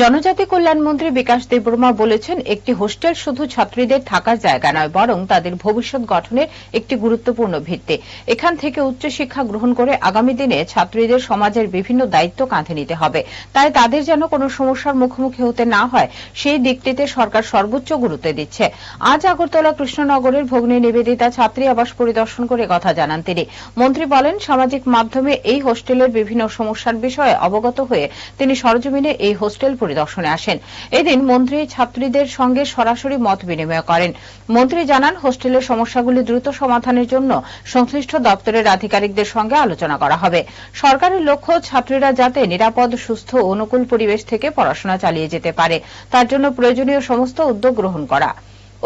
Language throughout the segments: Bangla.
জনজাতি কল্যাণ মন্ত্রী বিকাশ দেববর্মা বলেছেন, একটি হোস্টেল শুধু ছাত্রীদের থাকার জায়গা নয়, বরং তাদের ভবিষ্যৎ গঠনের একটি গুরুত্বপূর্ণ ভিত্তি। এখান থেকে উচ্চশিক্ষা গ্রহণ করে আগামী দিনে ছাত্রীদের সমাজের বিভিন্ন দায়িত্ব কাঁধে নিতে হবে। তাই তাদের যেন কোনো সমস্যার মুখোমুখি হতে না হয়, সেই দিকটিতে সরকার সর্বোচ্চ গুরুত্ব দিচ্ছে। আজ আগরতলা কৃষ্ণনগরের ভগ্নী নিবেদিতা ছাত্রী আবাস পরিদর্শন করে কথা জানান তিনি। মন্ত্রী বলেন, সামাজিক মাধ্যমে এই হোস্টেলের বিভিন্ন সমস্যার বিষয়ে অবগত হয়ে তিনি সরজমিনে এই হোস্টেল পরিদর্শনে আসেন। এদিন মন্ত্রী ছাত্রীদের সঙ্গে সরাসরি মত বিনিময় করেন। মন্ত্রী জানান, হোস্টেলের সমস্যাগুলি দ্রুত সমাধানের জন্য সংশ্লিষ্ট দপ্তরের আধিকারিকদের সঙ্গে আলোচনা করা হবে। সরকারের লক্ষ্য, ছাত্রীরা যাতে নিরাপদ, সুস্থ অনুকূল পরিবেশ থেকে পড়াশোনা চালিয়ে যেতে পারে। তার জন্য প্রয়োজনীয় সমস্ত উদ্যোগ গ্রহণ করা।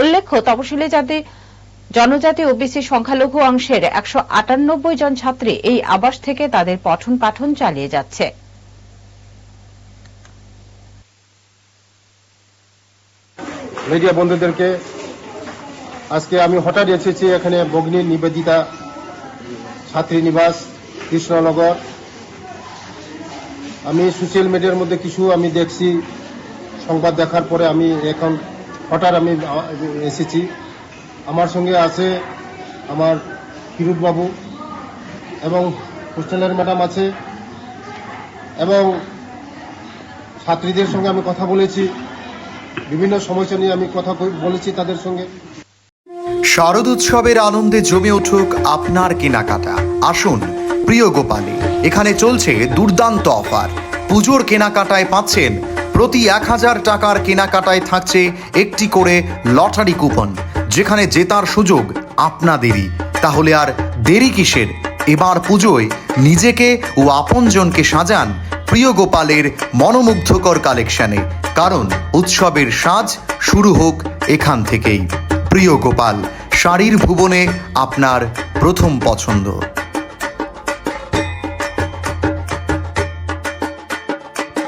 উল্লেখ্য তপশিলি জাতি, জনজাতি ওবিসি সংখ্যালঘু অংশের একশো আটানব্বই জন ছাত্রী এই আবাস থেকে তাদের পঠন পাঠন চালিয়ে যাচ্ছে। মিডিয়া বন্ধুদেরকে, আজকে আমি হঠাৎ এসেছি এখানে বগ্নি নিবেদিতা ছাত্রী নিবাস কৃষ্ণনগর। আমি সোশ্যাল মিডিয়ার মধ্যে কিছু আমি দেখছি, সংবাদ দেখার পরে আমি এখন হঠাৎ আমি এসেছি। আমার সঙ্গে আছে আমার বাবু এবং হোস্টেলের ম্যাডাম আছে এবং ছাত্রীদের সঙ্গে আমি কথা বলেছি। বিভিন্ন সমস্যা নিয়ে আমি কথা বলেছি তাদের সঙ্গে। শারদ উৎসবের আনন্দে জমে উঠুক আপনার কেনাকাটা। আসুন, প্রিয় গোপালে, এখানে চলছে দুর্দান্ত অফার। পুজোর কেনাকাটায় পাচ্ছেন, প্রতি এক হাজার টাকার কেনাকাটায় থাকছে একটি করে লটারি কুপন। যেখানে জেতার সুযোগ আপনাদেরই। তাহলে আর দেরি কিসের? এবার পুজোয় নিজেকে ও আপনজনকে সাজান প্রিয় গোপালের মনোমুগ্ধকর কালেকশনে কারণ উৎসবের সাজ শুরু হোক এখান থেকেই। প্রিয় গোপাল শাড়ির ভুবনে আপনার প্রথম পছন্দ।